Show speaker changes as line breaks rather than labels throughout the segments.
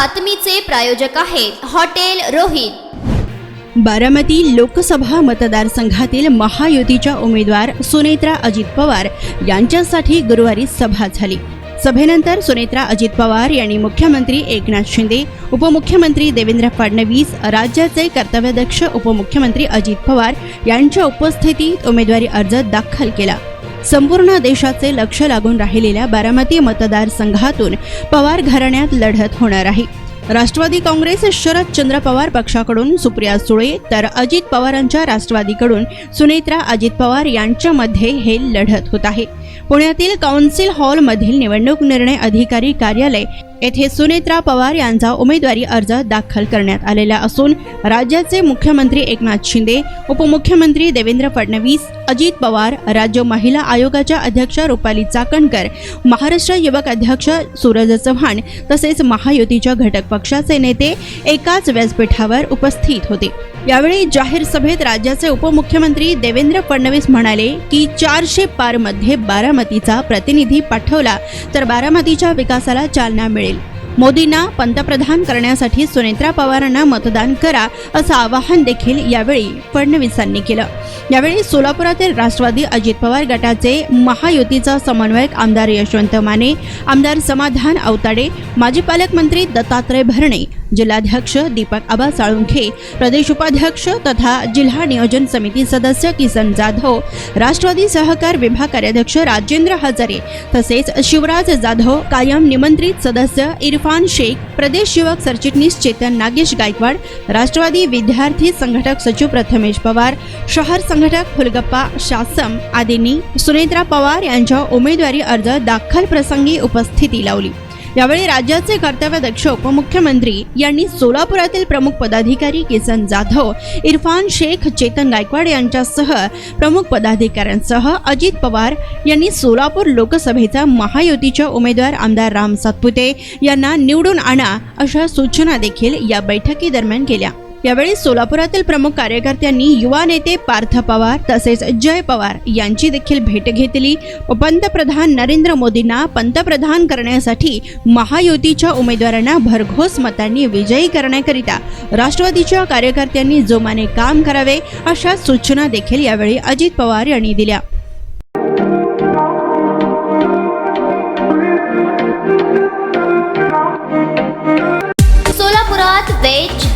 बातमीचे प्रायोजक आहेत हॉटेल रोहित.
बारामती लोकसभा मतदारसंघातील महायुतीच्या उमेदवार सुनेत्रा अजित पवार यांच्यासाठी गुरुवारी सभा झाली. सभेनंतर सुनेत्रा अजित पवार यांनी मुख्यमंत्री एकनाथ शिंदे उपमुख्यमंत्री देवेंद्र फडणवीस राज्याचे कर्तव्याध्यक्ष उपमुख्यमंत्री अजित पवार यांच्या उपस्थितीत उमेदवारी अर्ज दाखल केला. संपूर्ण देशाचे लक्ष लागून राहिलेल्या बारामती मतदारसंघातून पवार घराण्यात लढत होणार आहे. राष्ट्रवादी काँग्रेस शरदचंद्र पवार पक्षाकडून सुप्रिया सुळे तर अजित पवारांच्या राष्ट्रवादीकडून सुनेत्रा अजित पवार यांच्यामध्ये हे लढत होत आहे. पुण्यातील काउन्सिल हॉलमधील निवडणूक निर्णय अधिकारी कार्यालय येथे सुनेत्रा पवार यांचा उमेदवारी अर्ज दाखल करण्यात आलेला असून राज्याचे मुख्यमंत्री एकनाथ शिंदे उपमुख्यमंत्री देवेंद्र फडणवीस अजित पवार राज्य महिला आयोगाच्या अध्यक्ष रुपाली चाकणकर महाराष्ट्र युवक अध्यक्ष सूरज चव्हाण तसेच महायुतीच्या घटक पक्षाचे नेते एकाच व्यासपीठावर उपस्थित होते. यावेळी जाहीर सभेत राज्याचे उपमुख्यमंत्री देवेंद्र फडणवीस म्हणाले की चारशे पारमध्ये बारामतीचा प्रतिनिधी पाठवला तर बारामतीच्या विकासाला चालना मिळेल. मोदींना पंतप्रधान करण्यासाठी सुनेत्रा पवारांना मतदान करा असं आवाहन देखील यावेळी फडणवीसांनी केलं. यावेळी सोलापुरातील राष्ट्रवादी अजित पवार गटाचे महायुतीचा समन्वयक आमदार यशवंत माने आमदार समाधान अवताडे माजी पालकमंत्री दत्तात्रय भरणे जिल्हाध्यक्ष दीपक आबा साळुंखे प्रदेश उपाध्यक्ष तथा जिल्हा नियोजन समिती सदस्य किसन जाधव राष्ट्रवादी सहकार विभाग कार्याध्यक्ष राजेंद्र हजारे तसेच शिवराज जाधव कायम निमंत्रित सदस्य इरफान शेख प्रदेश युवक सरचिटणीस चेतन नागेश गायकवाड राष्ट्रवादी विद्यार्थी संघटक सचिव प्रथमेश पवार शहर संघटक फुलगप्पा शासम आदींनी सुनेत्रा पवार यांच्या उमेदवारी अर्ज दाखल प्रसंगी उपस्थिती लावली. यावेळी राज्याचे कर्तव्यदक्ष उपमुख्यमंत्री यांनी सोलापुरातील प्रमुख पदाधिकारी किसन जाधव इरफान शेख चेतन गायकवाड यांच्यासह प्रमुख पदाधिकाऱ्यांसह अजित पवार यांनी सोलापूर लोकसभेचा महायुतीच्या उमेदवार आमदार राम सातपुते यांना निवडून आणा अशा सूचना देखील या बैठकीदरम्यान केल्या. यावेळी सोलापुरातील प्रमुख कार्यकर्त्यांनी युवा नेते पार्थ पवार तसेच जय पवार यांची देखील भेट घेतली. व पंतप्रधान नरेंद्र मोदींना पंतप्रधान करण्यासाठी महायुतीच्या उमेदवारांना भरघोस मतांनी विजयी करण्याकरिता राष्ट्रवादीच्या कार्यकर्त्यांनी जोमाने काम करावे अशा सूचना देखील यावेळी अजित पवार यांनी दिल्या.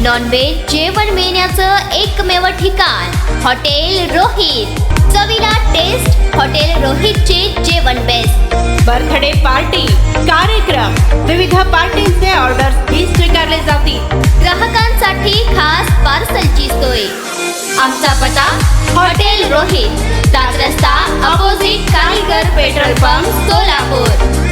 व्हेज नॉन व्हेज जेवण मिळण्याचं एकमेव ठिकाण हॉटेल रोहित. चवीला टेस्ट हॉटेल रोहितचे जेवण बेस्ट
बर्थडे पार्टी कार्यक्रम. विविध पार्टींचे ऑर्डर्स ही स्वीकारले जातील.
ग्राहकांसाठी खास पार्सलची सोय. आमचा पता हॉटेल रोहित. दास रस्ता अपोजिट कारीगर पेट्रोल पंप सोलापूर.